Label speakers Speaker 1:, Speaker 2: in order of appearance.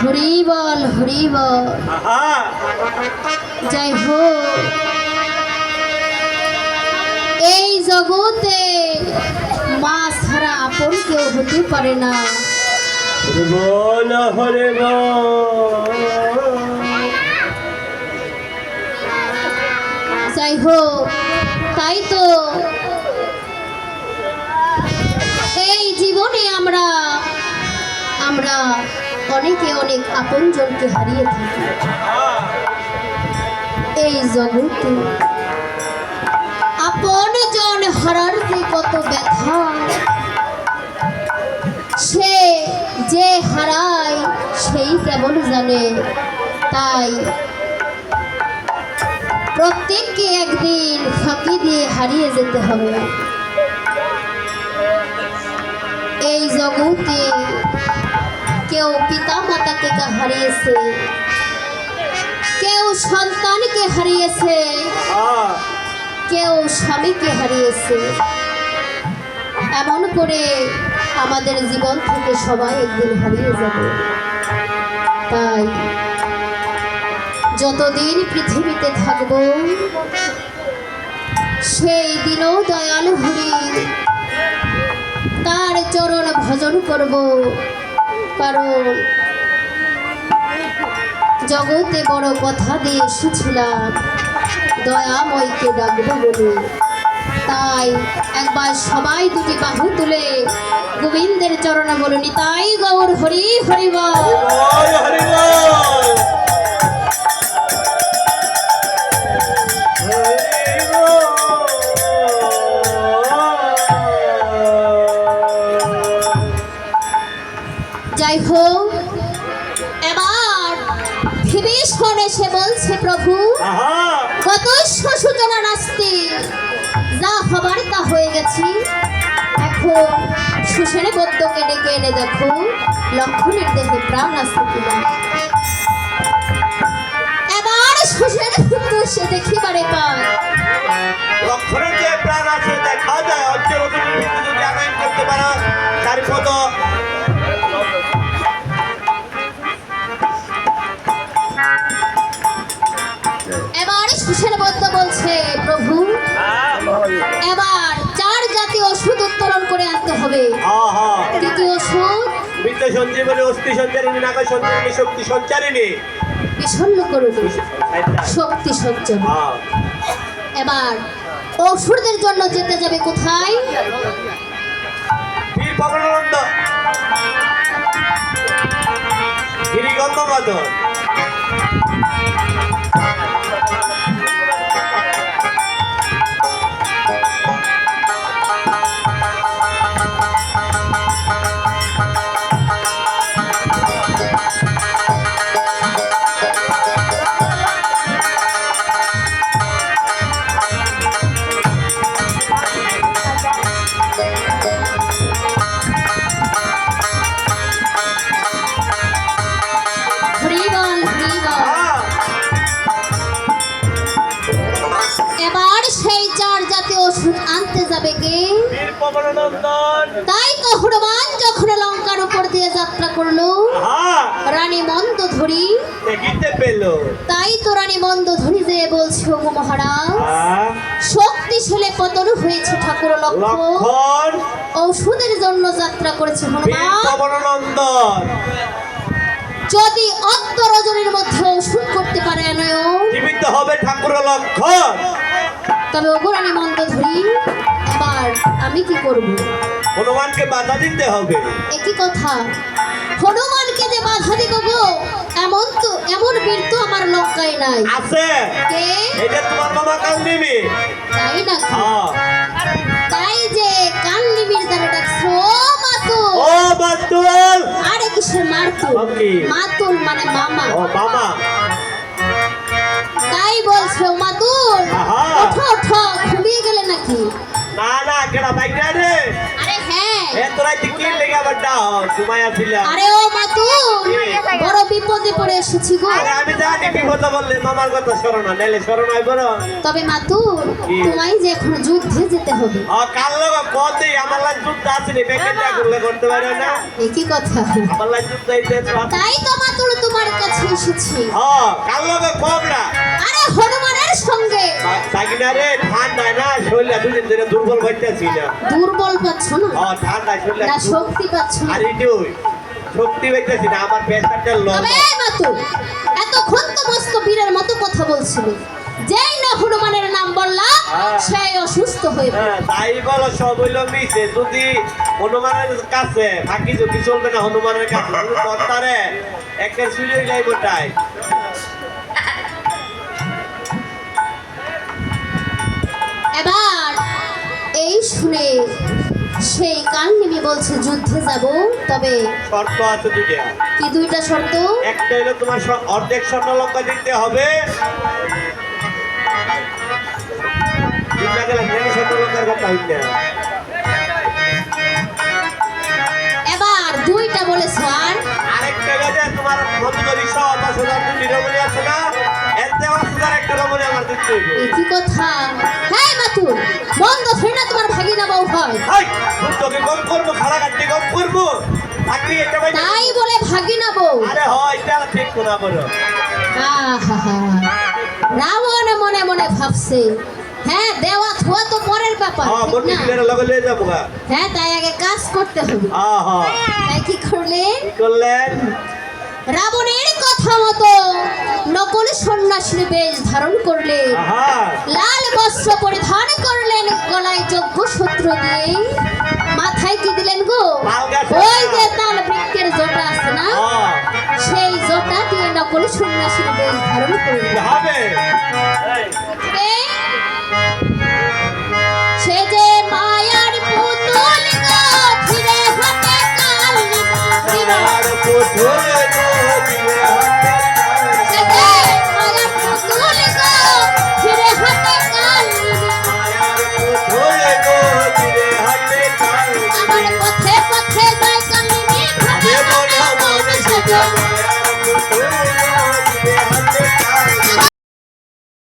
Speaker 1: হরি বল হরি বল যাই হোক এই জগতে মা ছাড়া আপন কেউ হতে পারে না।
Speaker 2: হরে বল হরে
Speaker 1: যাই হোক তাই তো। এই জীবনে আমরা আমরা অনেকে অনেক আপনজনকে হারিয়ে থাকি। এই জগতে আপন জন হারার যে কত ব্যথা? সে যে হারায়, সেই কেবল জানে? তাই প্রত্যেককে একদিন ফাঁকি দিয়ে হারিয়ে যেতে হবে। এই জগতে কেউ পিতা মাতাকে হারিয়েছে, কেউ সন্তানকে হারিয়েছে, কেউ স্বামীকে হারিয়েছে। এমন করে আমাদের জীবন থেকে সবাই একদিন হারিয়ে যাবে। তাই যতদিন পৃথিবীতে থাকব, সেই দিনও দয়াল হরি তার চরণ ভজন করব। কারণ জগতে বড় কথা দিয়ে এসেছিলাম। দয়া দয়াময়কে ডাকবো বলে। তাই একবার সবাই দুটি বাহু তুলে গোবিন্দের চরণে বলুন তাই গৌর হরি হরি যাই হোক এবার বিভীষণ এসে বলছে প্রভু কত সূচনা নাস্তি যা হবার তা হয়ে গেছি। এখন সুসেনে বদ্ধকে ডেকে এনে দেখো লক্ষণের দেহে প্রাণ আসতে কিনা। এবার সুসেন সে দেখিবারে পায়।
Speaker 2: লক্ষণের যে প্রাণ আছে দেখা যায় যদি
Speaker 1: হবে। তৃতীয় ওষুধ
Speaker 2: বিদ্যা সঞ্জীবনী অস্থি সঞ্চারিণী নাগা সঞ্চারিণী শক্তি সঞ্চারিণী
Speaker 1: বিষণ্ণ করুন শক্তি সঞ্চয়
Speaker 2: হ্যাঁ
Speaker 1: এবার ঔষধের জন্য যেতে যাবে কোথায়?
Speaker 2: বীর পবনানন্দ গিরিগন্ধ মাধব পবনানন্দন
Speaker 1: তাই তো হনুমান যখন লঙ্কার উপর দিয়ে যাত্রা করল রানী মন্দ ধরি তাই তো রানী মন্দ ধরি যে বলছে ওগো মহারাজ। শক্তিশালে পতন হয়েছে ঠাকুর
Speaker 2: লক্ষণ।
Speaker 1: ঔষধের জন্য যাত্রা করেছে হনুমান। যদি অত্য রজনীর মধ্যে ওষুধ করতে পারে
Speaker 2: জীবিত হবে ঠাকুর লক্ষণ
Speaker 1: তবে অগুরানি মন্দ ধরি এবার আমি কি করব?
Speaker 2: হনুমানকে বাধা দিতে হবে।
Speaker 1: একই কথা। হনুমানকে যে বাধা দিব গো এমন তো এমন বীর তো আমার লঙ্কায় নাই।
Speaker 2: আছে।
Speaker 1: কে?
Speaker 2: যে তোমার মামা কাল নিবি
Speaker 1: তাই না
Speaker 2: হ্যাঁ।
Speaker 1: তাই যে কান্লিমির দ্বারা ডাকছো মাতুল।
Speaker 2: ও বাতুল
Speaker 1: আরে কিসের মাতুল? মাতুল মানে মামা।
Speaker 2: ও মামা।
Speaker 1: তাই বলছো মাতুল। ওঠো ওঠো ঘুমিয়ে গেলে নাকি?
Speaker 2: কেডা বাইক না রে?
Speaker 1: আরে হ্যাঁ।
Speaker 2: এ তোরা কি কি লেগে ডাও ঘুমাই আসিলা।
Speaker 1: আরে ও মাতুল বড় বিপদে পড়ে এসেছি গো।
Speaker 2: আরে আমি জানি বিপদ বললে মামার কথা স্মরণ না নাইলে স্মরণ হয় বড়
Speaker 1: তবে
Speaker 2: কি?
Speaker 1: তোমায় যে এখন যুদ্ধে যেতে হবে।
Speaker 2: ও কাল লোক কত আমার লাগ যুদ্ধ আছে রে প্যাকেটটা করলে করতে পারে না।
Speaker 1: একই কথা।
Speaker 2: আমার লাগ যুদ্ধ
Speaker 1: তাই তো তোমার কাছে এসেছি।
Speaker 2: হ্যাঁ কম না
Speaker 1: আরে হনুমানের সঙ্গে
Speaker 2: সাকিনা রে না শরীরে দুদিন ধরে দুর্বল হইতেছি না।
Speaker 1: দুর্বল পাচ্ছ না?
Speaker 2: হ্যাঁ
Speaker 1: না শক্তি পাচ্ছ না?
Speaker 2: আরে তুই শক্তি হইতেছি না আমার প্রেসারটা লো
Speaker 1: তবে মাতু এতক্ষণ তো মস্ত বীরের মতো কথা বলছিলি। যেই না হনুমানের নাম বললাম
Speaker 2: হ্যাঁ।
Speaker 1: সেই অসুস্থ হয়ে
Speaker 2: হ্যাঁ, তাই বলো সব হইল মিশে যদি হনুমানের কাছে বাকি যদি চলবে না হনুমানের কাছে একের সুযোগ যাইব তাই
Speaker 1: শুনে সেই কান নেমে বলছে যুদ্ধে যাব তবে
Speaker 2: শর্ত আছে দুটা
Speaker 1: কি দুইটা শর্ত?
Speaker 2: একটা হলো তোমার অর্ধেক স্বর্ণ লঙ্কা দিতে হবে।
Speaker 1: এবার দুইটা বলেছ আর
Speaker 2: আরেকটা তোমার মধুকরী সব আছে না দুটি আছে না?
Speaker 1: কি কথা? হ্যাঁ বন্ধ না তোমার ভাগিনা বউ হয়।
Speaker 2: তোকে কম করব খাড়া কাটতে কম করব চাকরি এটা পাই
Speaker 1: তাই বলে ভাগিনা বউ।
Speaker 2: আরে হয় এটা ঠিক কোনা বলো
Speaker 1: রাবণ মনে মনে ভাবছে। হ্যাঁ দেওয়া থোয়া তো পরের ব্যাপার
Speaker 2: হ্যাঁ
Speaker 1: হ্যাঁ তাই আগে কাজ করতে হবে। তাই কি করলেন
Speaker 2: করলেন?
Speaker 1: রাবণের কথা মতো নকল সন্ন্যাসী বেশ ধারণ করলেন।
Speaker 2: আহা।
Speaker 1: লাল বস্ত্র পরিধান করলেন গলায় যজ্ঞ সূত্র দিয়ে। মাথায় কি দিলেন গো? ওই যে তাল বৃক্ষের জোটা আছে না? সেই জোটা দিয়ে নকল সন্ন্যাসীর বেশ ধারণ করলেন।